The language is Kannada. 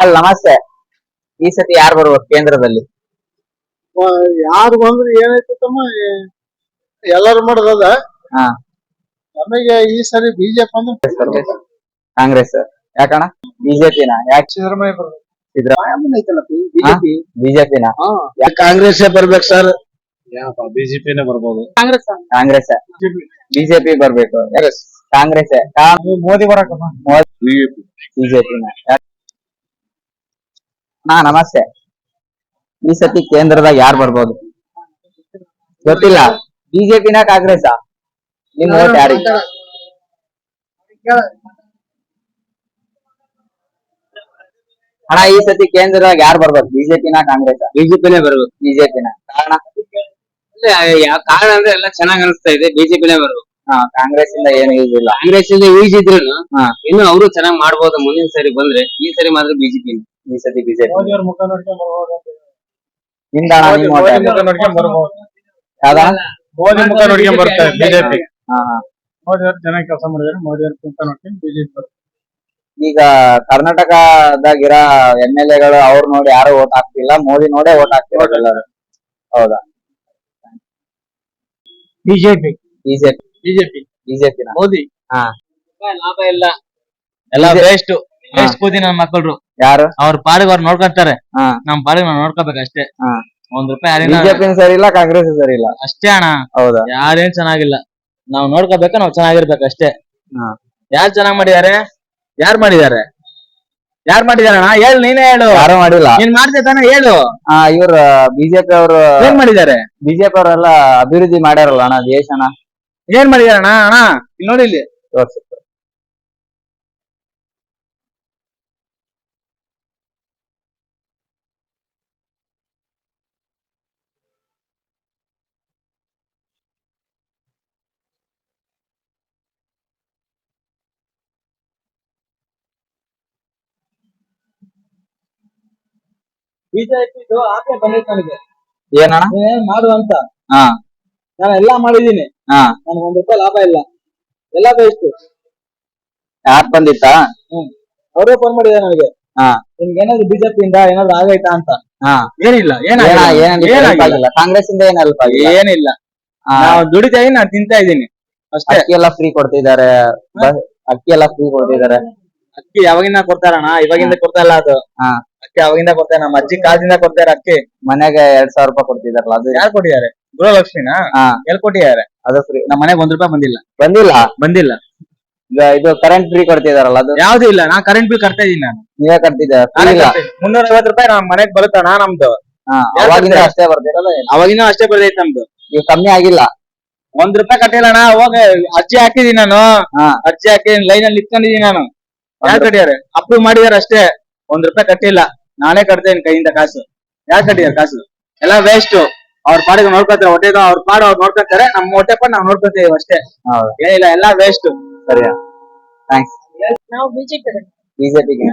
ಅಂಕಲ್ ನಮಸ್ತೆ. ಈ ಸತಿ ಯಾರು ಬರುವ ಕೇಂದ್ರದಲ್ಲಿ? ಯಾರು ಬಂದ್ರೆ ಏನಾಯ್ತು ತಮ್ಮ? ಎಲ್ಲರೂ ಮಾಡೋದದ ಹಾ. ನಮಗೆ ಈ ಸರಿ ಬಿಜೆಪಿ ಅಂದ್ರೆ ಕಾಂಗ್ರೆಸ್ ಯಾಕಣ ಬಿಜೆಪಿನ? ಯಾಕೆ? ಸಿದ್ದರಾಮಯ್ಯ ಬರ್ಬೇಕು. ಸಿದ್ದರಾಮಯ್ಯ ಐತಲ್ಲ ಬಿಜೆಪಿ? ಬಿಜೆಪಿನ? ಕಾಂಗ್ರೆಸ್ ಬರ್ಬೇಕು ಸರ್? ಬಿಜೆಪಿನೇ ಬರ್ಬೋದು. ಕಾಂಗ್ರೆಸ್ ಕಾಂಗ್ರೆಸ್ ಬಿಜೆಪಿ. ಬರ್ಬೇಕು. ಕಾಂಗ್ರೆಸ್. ಮೋದಿ ಬರಕ ಬಿಜೆಪಿನ? ಹಾ ನಮಸ್ತೆ. ಈ ಸತಿ ಕೇಂದ್ರದಾಗ ಯಾರು ಬರ್ಬೋದು? ಗೊತ್ತಿಲ್ಲ. ಬಿಜೆಪಿನ ಕಾಂಗ್ರೆಸ್ ನಿಮ್ ಓಟ್ ಯಾರಿಗೆ? ಅಣ್ಣ ಈ ಸತಿ ಕೇಂದ್ರದಾಗ ಯಾರು ಬರ್ಬೋದು? ಬಿಜೆಪಿನ ಕಾಂಗ್ರೆಸ್ ಬಿಜೆಪಿನೇ ಬರ್ಬೇಕು ಬಿಜೆಪಿನ. ಕಾರಣ? ಕಾರಣ ಅಂದ್ರೆ ಎಲ್ಲ ಚೆನ್ನಾಗ್ ಅನಿಸ್ತಾ ಇದೆ. ಬಿಜೆಪಿನೇ ಬರ್ಬೇಕು ಹಾ ಕಾಂಗ್ರೆಸ್ ಇಂದ ಏನು ಯೂಸ್ ಇಲ್ಲ. ಕಾಂಗ್ರೆಸ್ ಇಂದ ಯೂಸ್ ಇದ್ರು ಹಾ. ಇನ್ನು ಅವರು ಚೆನ್ನಾಗ್ ಮಾಡ್ಬೋದು. ಮುಂದಿನ ಸರಿ ಬಂದ್ರೆ ಈ ಸರಿ ಮಾತ್ರ ಬಿಜೆಪಿ ಈ ಸತಿ ಬಿಜೆಪಿ. ಮೋದಿ ಅವ್ರ ಮುಖ ನೋಡ್ಕೊಂಡ್ ಬರ್ಬೋದು ನಿಮ್ದ ಅಣ್ಣ ಮೋದಿ? ಮುಖ ನೋಡ್ಕೊಂಡ್ ಬರ್ಬೋದು ಮೋದಿ ಮುಖ ನೋಡ್ಕೊಂಡ್ ಬರ್ತಾರೆ ಬಿಜೆಪಿ. ಮೋದಿ ಅವ್ರು ಚೆನ್ನಾಗಿ ಕೆಲಸ ಮಾಡಿದ್ರೆ ಮೋದಿ ಅವ್ರ ಮುಖ ನೋಡ್ಕೊಂಡು ಬಿಜೆಪಿ ಈಗ ಕರ್ನಾಟಕದಾಗಿರೋ ಎಂ ಎಲ್ ಎಗಳು ಅವ್ರು ನೋಡಿ ಯಾರು ಓಟ್ ಹಾಕ್ತಿಲ್ಲ ಮೋದಿ ನೋಡೇ ಓಟ್ ಹಾಕ್ತಿರೋದು ಎಲ್ಲರೂ. ಹೌದಾ? BJP. BJP. BJP. BJP Modi. ಹಾ. ಲಾಭ ಇಲ್ಲ. ಎಲ್ಲ ಬೇಸ್ಟ್ ವೇಸ್ಟ್ ವೇಸ್ಟ್ ಬೂದಿ ನನ್ನ ಮಕ್ಕಳು ಯಾರು? ಅವ್ರ ಪಾಡಿಗೆ ಅವ್ರು ನೋಡ್ಕೊಂತಾರೆ. ಹಾ. ನಮ್ ಪಾಡಿಗೆ ನಾವ್ ನೋಡ್ಕೋಬೇಕು ಅಷ್ಟೇ. ಹಾ. ಒಂದ್ ರೂಪಾಯಿ ಬಿಜೆಪಿ ಸರಿ ಇಲ್ಲ ಕಾಂಗ್ರೆಸ್ ಸರಿ ಇಲ್ಲ. ಅಷ್ಟೇ ಅಣ್ಣ. ಹೌದಾ? ಯಾರೇನ್ ಚೆನ್ನಾಗಿಲ್ಲ. ನಾವ್ ನೋಡ್ಕೋಬೇಕು ನಾವ್ ಚೆನ್ನಾಗಿರ್ಬೇಕು ಅಷ್ಟೇ. ಹಾ. ಯಾರ್ ಚೆನ್ನಾಗ್ ಮಾಡಿದಾರೆ? ಯಾರ್ ಮಾಡಿದಾರೆ? ಯಾರ್ ಮಾಡಿದಾರಣ ಹೇಳು ನೀನೇ ಹೇಳು. ಯಾರು ಮಾಡಿಲ್ಲ? ನೀನ್ ಮಾಡ್ದೆ ತಾನೇ ಹೇಳು. ಆ ಇವ್ರ ಬಿಜೆಪಿ ಅವರು ಏನ್ ಮಾಡಿದಾರೆ? ಬಿಜೆಪಿ ಅವರೆಲ್ಲ ಅಭಿವೃದ್ಧಿ ಮಾಡ್ಯಾರಲ್ಲ ಅಣ್ಣ ದೇಶ ಅಣ್ಣ ಏನ್ ಮಾಡಿದಾರಣ ಅಣ್ಣ ಅಣ್ಣ? ಇಲ್ಲಿ ನೋಡಿ ಇಲ್ಲಿ. ತೋರ್ಸು. ಬಿಜೆಪಿ ಆಕೆ ಬಂದೈತೆ ನನಗೆ. ಏನಣ್ಣ? ಏನ್ ಮಾಡು ಅಂತ. ಹಾ. ನಾನು ಎಲ್ಲಾ ಮಾಡಿದೀನಿ ಹಾ. ನನ್ಗೆ ಒಂದ್ ರೂಪಾಯಿ ಲಾಭ ಇಲ್ಲ. ಎಲ್ಲ ಬೇಸ್ಟ್ ಯಾರ್ ಬಂದಿತ್ತಾ? ಹ್ಮ್. ಅವರೇ ಫೋನ್ ಮಾಡಿದ ನನಗೆ. ಹಾ. ನಿಮ್ಗೆ ಏನಾದ್ರು ಬಿಜೆಪಿ ಇಂದ ಏನಾದ್ರು ಆಗೈತಾ ಅಂತ. ಹಾ. ಏನಿಲ್ಲ ಏನ ಏನ್ help ಆಗಿಲ್ಲ. ಕಾಂಗ್ರೆಸ್ ಇಂದ ಏನ್ ಹೆಲ್ಪ್ ಆಗಿಲ್ಲ? ಏನಿಲ್ಲ. ಆ, ನಾವು ದುಡಿತಾ ಇದೀನಿ ನಾನು ತಿಂತಾ ಇದೀನಿ. ಅಷ್ಟೇ. ಅಕ್ಕಿ ಎಲ್ಲ ಫ್ರೀ ಕೊಡ್ತಿದ್ದಾರೆ. ಬಸ್- ಅಕ್ಕಿ ಎಲ್ಲ ಫ್ರೀ ಕೊಡ್ತಿದ್ದಾರೆ. ಅಕ್ಕಿ ಯಾವಾಗಿಂದ ಕೊಡ್ತಾರಣ್ಣ? ಇವಾಗಿಂದ ಕೊಡ್ತಾ ಇಲ್ಲ ಅದು. ಹಾ. ಅಕ್ಕಿ ಅವಾಗಿಂದ ಕೊಡ್ತಾರೆ ನಮ್ಮ ಅಜ್ಜಿ ಕಾಲದಿಂದ ಕೊಡ್ತಾರೆ ಅಕ್ಕಿ. ಮನೆಗೆ ಎರಡ್ ಸಾವಿರ ರೂಪಾಯಿ ಕೊಡ್ತಿದಾರಲ್ಲ ಅದು ಯಾರು ಕೊಟ್ಟಿದ್ದಾರೆ? ಗೃಹಲಕ್ಷ್ಮಿನ? ಹಾ. ಎಲ್ ಕೊಟ್ಟಿದ್ದಾರೆ? ಅದು ಫ್ರೀ ನಮ್ಮ ಮನೆಗೆ ಒಂದ್ ರೂಪಾಯಿ ಬಂದಿಲ್ಲ. ಬಂದಿಲ್ಲ? ಬಂದಿಲ್ಲ. ಈಗ ಇದು ಕರೆಂಟ್ ಫ್ರೀ ಕೊಡ್ತಿದಾರಲ್ಲ ಅದು? ಯಾವ್ದು ಇಲ್ಲ ನಾ ಕರೆಂಟ್ ಬಿಲ್ ಕಟ್ತಾ ಇದೀನಿ ನಾನು. ನೀವೇ ಕಟ್ತಿದ್ದೀರ? ಇಲ್ಲ. ಮುನ್ನೂರ ಐವತ್ತು ರೂಪಾಯಿ ನಮ್ಮ ಮನೆಗ್ ಬರುತ್ತಣ್ಣ ನಮ್ದು? ಹಾ ಯಾರ್ ಅವಾಗಿಂದ ಕಟ್ತಾರೆ? ಅಷ್ಟೇ ಬರ್ತಿರಲ್ಲ ಅವಾಗಿನ ಅಷ್ಟೇ ಬರ್ತೈತೆ ನಮ್ದು. ಈಗ ಕಮ್ಮಿ ಆಗಿಲ್ಲ. ಒಂದ್ ರೂಪಾಯಿ ಕಟ್ಟಿಲ್ಲ ಅಣ್ಣ ಹೋಗ ಅರ್ಜಿ ಹಾಕಿದೀನಿ ನಾನು. ಹಾ. ಅರ್ಜಿ ಹಾಕಿ ಲೈನ್ ಅಲ್ಲಿ ನಿಂತ್ಕೊಂಡಿದೀನಿ ನಾನು. ಯಾರು ಕಟ್ಟಿದಾರೆ ಅಪ್ರೂವ್ ಮಾಡಿದಾರೆ ಅಷ್ಟೇ. ಒಂದ್ ರೂಪಾಯಿ ಕಟ್ಟಿಲ್ಲ. ನಾನೇ ಕಟ್ತೇನೆ ಕೈಯಿಂದ ಕಾಸು. ಯಾಕೆ ಕಟ್ಟಿದಾರೆ ಕಾಸು? ಎಲ್ಲ ವೇಸ್ಟ್ ಅವ್ರ ಪಾಡಿಗೆ ನೋಡ್ಕೊತಾರೆ ಹೊಟ್ಟೆ ಅವ್ರ ಪಾಡು ಅವ್ರು ನೋಡ್ಕೊತಾರೆ ನಮ್ಮ ಹೊಟ್ಟೆ ಪಾಡ ನಾವ್ ನೋಡ್ಕೊತೀವಿ ಅಷ್ಟೇ. ಹೌದು. ಏನಿಲ್ಲ ಎಲ್ಲ ವೇಸ್ಟ್ ಸರಿಯಾ. ಥ್ಯಾಂಕ್ಸ್ ನಾವು ಬಿಜೆಪಿ ಬಿಜೆಪಿಗೆ